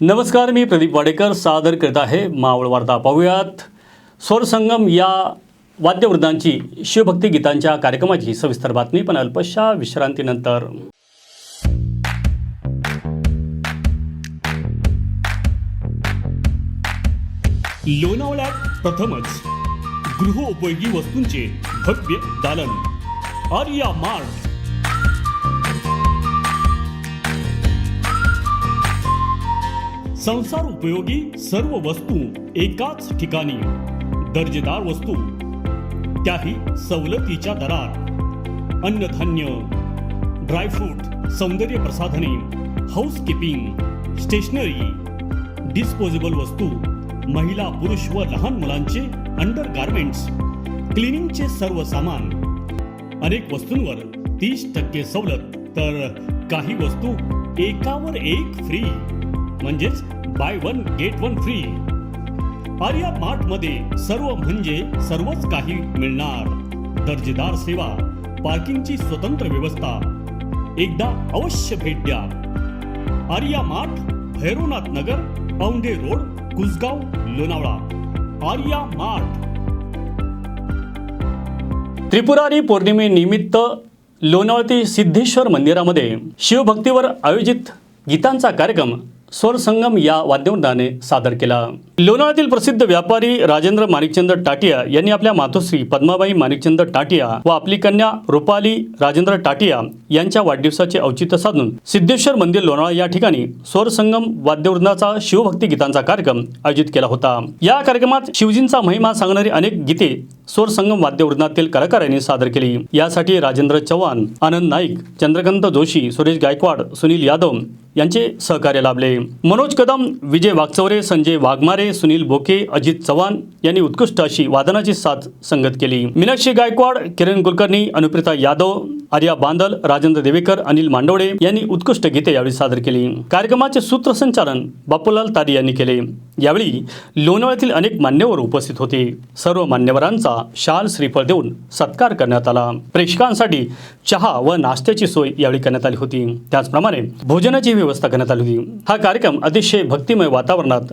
नमस्कार मी प्रदीप वाडेकर सादर करीत आहे मावळ वार्ता. पाहूयात स्वरसंगम या वाद्यवृद्धांची शिवभक्ती गीतांच्या कार्यक्रमाची सविस्तर बातमी पण अल्पशा विश्रांतीनंतर. लोणावळ्यात प्रथमच गृहोपयोगी वस्तूंचे भव्य दालन. आर्या मार्ट संसार उपयोगी सर्व वस्तू एकाच ठिकाणी. दर्जेदार वस्तू त्याही सवलतीच्या दरात. अन्नधान्य ड्रायफ्रूट सौंदर्य प्रसाधने हाऊसकीपिंग स्टेशनरी डिस्पोजेबल वस्तू महिला पुरुष व लहान मुलांचे अंडर गार्मेंट्स क्लिनिंगचे सर्व सामान. अनेक वस्तूंवर तीस टक्के सवलत तर काही वस्तू एकावर एक फ्री म्हणजेच buy one get one free. Arya मार्टमध्ये सर्व म्हणजे सर्वच काही मिळणार. दर्जेदार सेवा पार्किंगची स्वतंत्र व्यवस्था. एकदा अवश्य भेट द्या. Arya Mart Bhairavnath Nagar Aundhe road Kusgaon Lonavala. Arya Mart. Tripurari पौर्णिमेनिमित्त लोणावळती सिद्धेश्वर मंदिरामध्ये शिवभक्तीवर आयोजित गीतांचा कार्यक्रम स्वरसंगम या वाद्यवृंदाने सादर केला. लोणावळ्यातील प्रसिद्ध व्यापारी राजेंद्र माणिकचंद टाटिया यांनी आपल्या मातोश्री पद्माबाई माणिकचंद टाटिया व आपली कन्या रुपाली राजेंद्र टाटिया यांच्या वाढदिवसाचे औचित्य साधून सिद्धेश्वर मंदिर लोणावळा या ठिकाणी स्वरसंगम वाद्यवृंदाचा शिवभक्ती गीतांचा कार्यक्रम आयोजित केला होता. या कार्यक्रमात शिवजींचा महिमा सांगणारी अनेक गीते स्वरसंगम वाद्यवृंदातील कलाकारांनी सादर केली. यासाठी राजेंद्र चव्हाण आनंद नाईक चंद्रकांत जोशी सुरेश गायकवाड सुनील यादव यांचे सहकार्य लाभले. मनोज कदम विजय वागचौरे संजय वाघमारे सुनील बोके अजित चव्हाण यांनी उत्कृष्ट अशी वादनाची साथ संगत केली. मीनाक्षी गायकवाड किरण कुलकर्णी अनुप्रिता यादव आर्या बांदल राजेंद्र देवेकर अनिल मांडवडे यांनी उत्कृष्ट गीते यावेळी सादर केली. कार्यक्रमाचे सूत्रसंचालन बापूलाल तारी यांनी केले. यावेळी लोणावळ्यातील अनेक मान्यवर उपस्थित होते. सर्व मान्यवरांचा शाल श्रीफळ देऊन सत्कार करण्यात आला. प्रेक्षकांसाठी चहा व नाश्त्याची सोय यावेळी करण्यात आली होती. त्याचप्रमाणे भोजनाची व्यवस्था करण्यात आली होती. हा कार्यक्रम अतिशय भक्तिमय वातावरणात